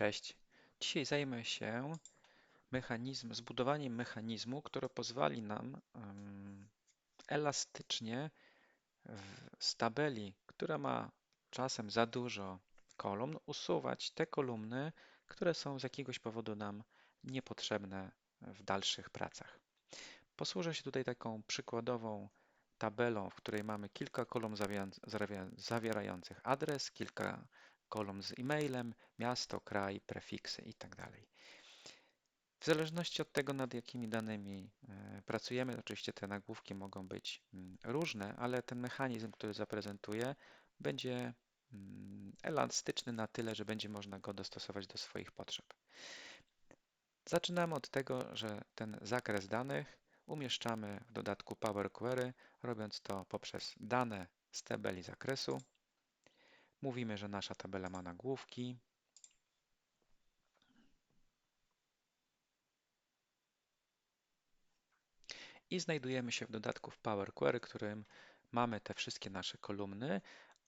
Cześć. Dzisiaj zajmę się mechanizm, zbudowaniem mechanizmu, który pozwoli nam em, elastycznie w, z tabeli, która ma czasem za dużo kolumn, usuwać te kolumny, które są z jakiegoś powodu nam niepotrzebne w dalszych pracach. Posłużę się tutaj taką przykładową tabelą, w której mamy kilka kolumn zawierających adres, kilka kolumn z e-mailem, miasto, kraj, prefiksy itd. W zależności od tego, nad jakimi danymi e, pracujemy, oczywiście te nagłówki mogą być mm, różne, ale ten mechanizm, który zaprezentuję, będzie mm, elastyczny na tyle, że będzie można go dostosować do swoich potrzeb. Zaczynamy od tego, że ten zakres danych umieszczamy w dodatku Power Query, robiąc to poprzez dane z tabeli zakresu. Mówimy, że nasza tabela ma nagłówki. I znajdujemy się w dodatku w Power Query, którym mamy te wszystkie nasze kolumny,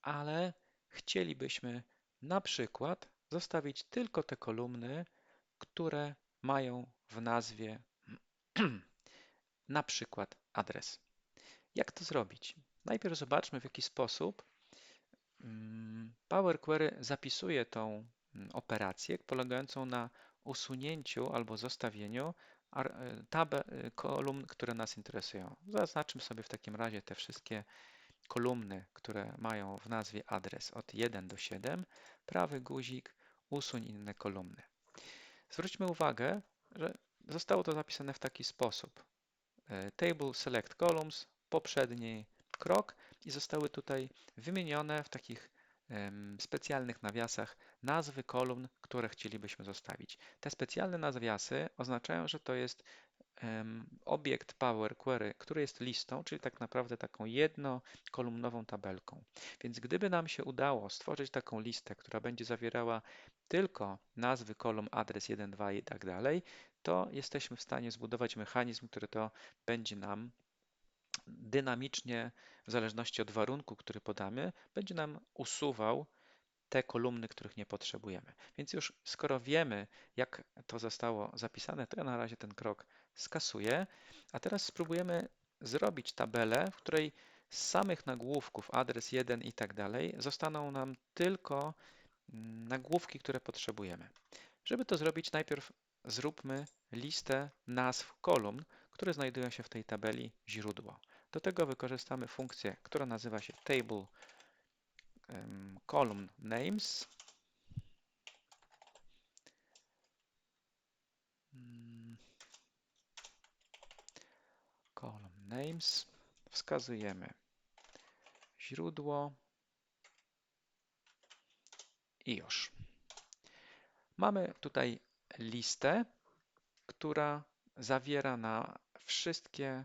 ale chcielibyśmy na przykład zostawić tylko te kolumny, które mają w nazwie na przykład adres. Jak to zrobić? Najpierw zobaczmy, w jaki sposób Power Query zapisuje tą mm, operację polegającą na usunięciu albo zostawieniu e, e, kolumn, które nas interesują. Zaznaczmy sobie w takim razie te wszystkie kolumny, które mają w nazwie adres od 1 do 7, prawy guzik, usuń inne kolumny. Zwróćmy uwagę, że zostało to zapisane w taki sposób. E, table select columns, poprzedni krok i zostały tutaj wymienione w takich specjalnych nawiasach nazwy kolumn, które chcielibyśmy zostawić. Te specjalne nawiasy oznaczają, że to jest obiekt Power Query, który jest listą, czyli tak naprawdę taką jednokolumnową tabelką. Więc gdyby nam się udało stworzyć taką listę, która będzie zawierała tylko nazwy kolumn, adres 1, 2 i tak dalej, to jesteśmy w stanie zbudować mechanizm, który to będzie nam dynamicznie, w zależności od warunku, który podamy, będzie nam usuwał te kolumny, których nie potrzebujemy. Więc już skoro wiemy, jak to zostało zapisane, to ja na razie ten krok skasuję, a teraz spróbujemy zrobić tabelę, w której z samych nagłówków, adres 1 i tak dalej, zostaną nam tylko mm, nagłówki, które potrzebujemy. Żeby to zrobić, najpierw zróbmy listę nazw kolumn, które znajdują się w tej tabeli źródło. Do tego wykorzystamy funkcję, która nazywa się table column names. Hmm. Column names. Wskazujemy źródło i już. Mamy tutaj listę, która zawiera na wszystkie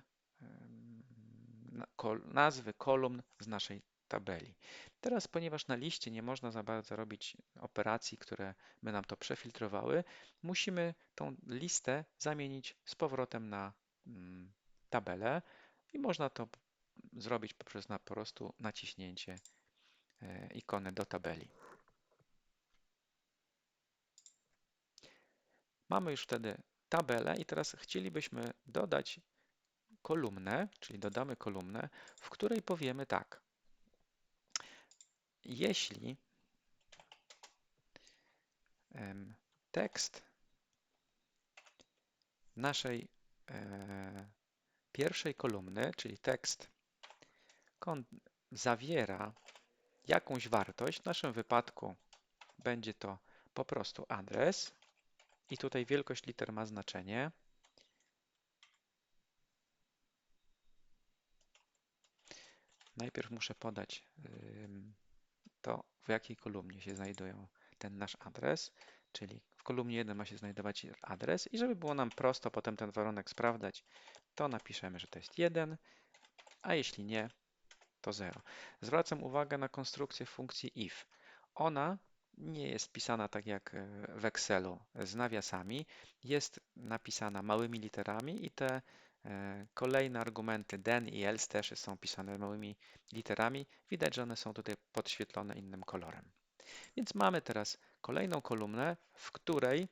nazwy kolumn z naszej tabeli. Teraz, ponieważ na liście nie można za bardzo robić operacji, które by nam to przefiltrowały, musimy tą listę zamienić z powrotem na mm, tabelę i można to zrobić poprzez na po prostu naciśnięcie e, ikony do tabeli. Mamy już wtedy tabelę i teraz chcielibyśmy dodać kolumnę, czyli dodamy kolumnę, w której powiemy tak. Jeśli tekst naszej e, pierwszej kolumny, czyli tekst zawiera jakąś wartość, w naszym wypadku będzie to po prostu adres i tutaj wielkość liter ma znaczenie. Najpierw muszę podać to, w jakiej kolumnie się znajdują ten nasz adres, czyli w kolumnie 1 ma się znajdować adres i żeby było nam prosto potem ten warunek sprawdzać, to napiszemy, że to jest 1, a jeśli nie, to 0. Zwracam uwagę na konstrukcję funkcji if. Ona nie jest pisana tak jak e, w Excelu z nawiasami, jest napisana małymi literami i te kolejne argumenty then i else też są pisane małymi literami. Widać, że one są tutaj podświetlone innym kolorem. Więc mamy teraz kolejną kolumnę, w której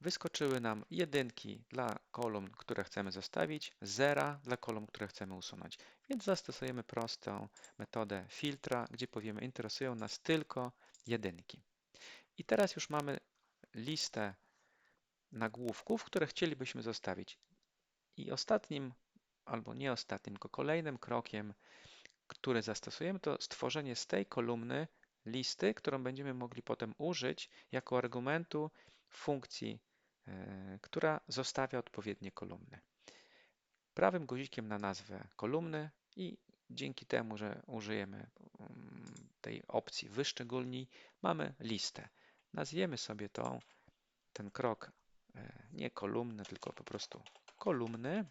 wyskoczyły nam jedynki dla kolumn, które chcemy zostawić, zera dla kolumn, które chcemy usunąć. Więc zastosujemy prostą metodę filtra, gdzie powiemy, interesują nas tylko jedynki. I teraz już mamy listę nagłówków, które chcielibyśmy zostawić. I ostatnim, albo nie ostatnim, tylko kolejnym krokiem, który zastosujemy, to stworzenie z tej kolumny listy, którą będziemy mogli potem użyć jako argumentu funkcji, e, która zostawia odpowiednie kolumny. Prawym guzikiem na nazwę kolumny i dzięki temu, że użyjemy mm, tej opcji wyszczególnij, mamy listę. Nazwiemy sobie tą, ten krok e, nie kolumny, tylko po prostu kolumny,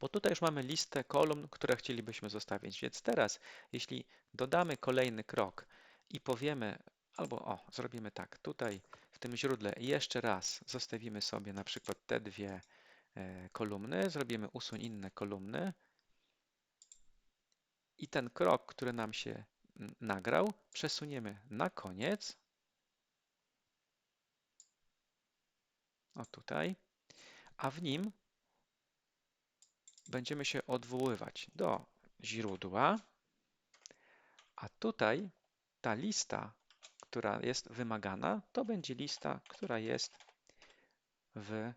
bo tutaj już mamy listę kolumn, które chcielibyśmy zostawić. Więc teraz, jeśli dodamy kolejny krok i powiemy, albo o, zrobimy tak, tutaj w tym źródle jeszcze raz zostawimy sobie na przykład te dwie e, kolumny, zrobimy usuń inne kolumny i ten krok, który nam się nagrał, przesuniemy na koniec. O tutaj, a w nim będziemy się odwoływać do źródła, a tutaj ta lista, która jest wymagana, to będzie lista, która jest w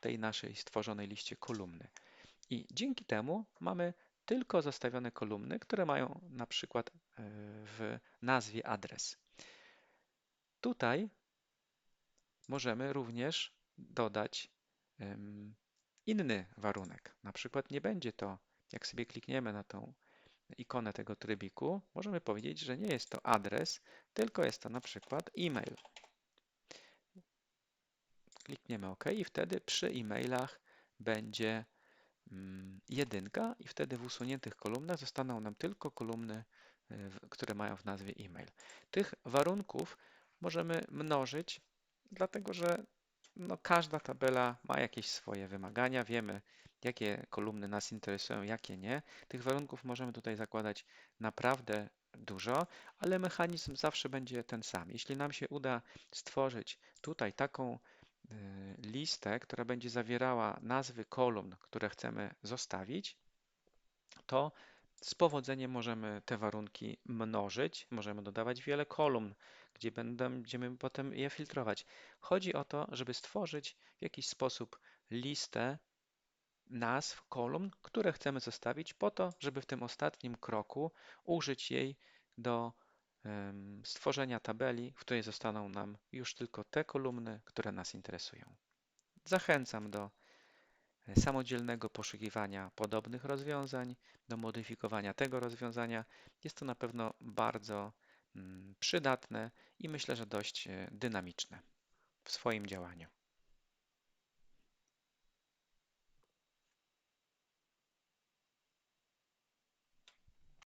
tej naszej stworzonej liście kolumny. I dzięki temu mamy tylko zostawione kolumny, które mają na przykład e, w nazwie adres. Tutaj możemy również dodać inny warunek. Na przykład nie będzie to, jak sobie klikniemy na tą ikonę tego trybiku, możemy powiedzieć, że nie jest to adres, tylko jest to na przykład e-mail. Klikniemy OK i wtedy przy e-mailach będzie mm, jedynka i wtedy w usuniętych kolumnach zostaną nam tylko kolumny, y, które mają w nazwie e-mail. Tych warunków możemy mnożyć, dlatego że no, każda tabela ma jakieś swoje wymagania. Wiemy, jakie kolumny nas interesują, jakie nie. Tych warunków możemy tutaj zakładać naprawdę dużo, ale mechanizm zawsze będzie ten sam. Jeśli nam się uda stworzyć tutaj taką y, listę, która będzie zawierała nazwy kolumn, które chcemy zostawić, to z powodzeniem możemy te warunki mnożyć, możemy dodawać wiele kolumn, gdzie będziemy potem je filtrować. Chodzi o to, żeby stworzyć w jakiś sposób listę nazw kolumn, które chcemy zostawić, po to, żeby w tym ostatnim kroku użyć jej do stworzenia tabeli, w której zostaną nam już tylko te kolumny, które nas interesują. Zachęcam do samodzielnego poszukiwania podobnych rozwiązań, do modyfikowania tego rozwiązania. Jest to na pewno bardzo mm, przydatne i myślę, że dość e, dynamiczne w swoim działaniu.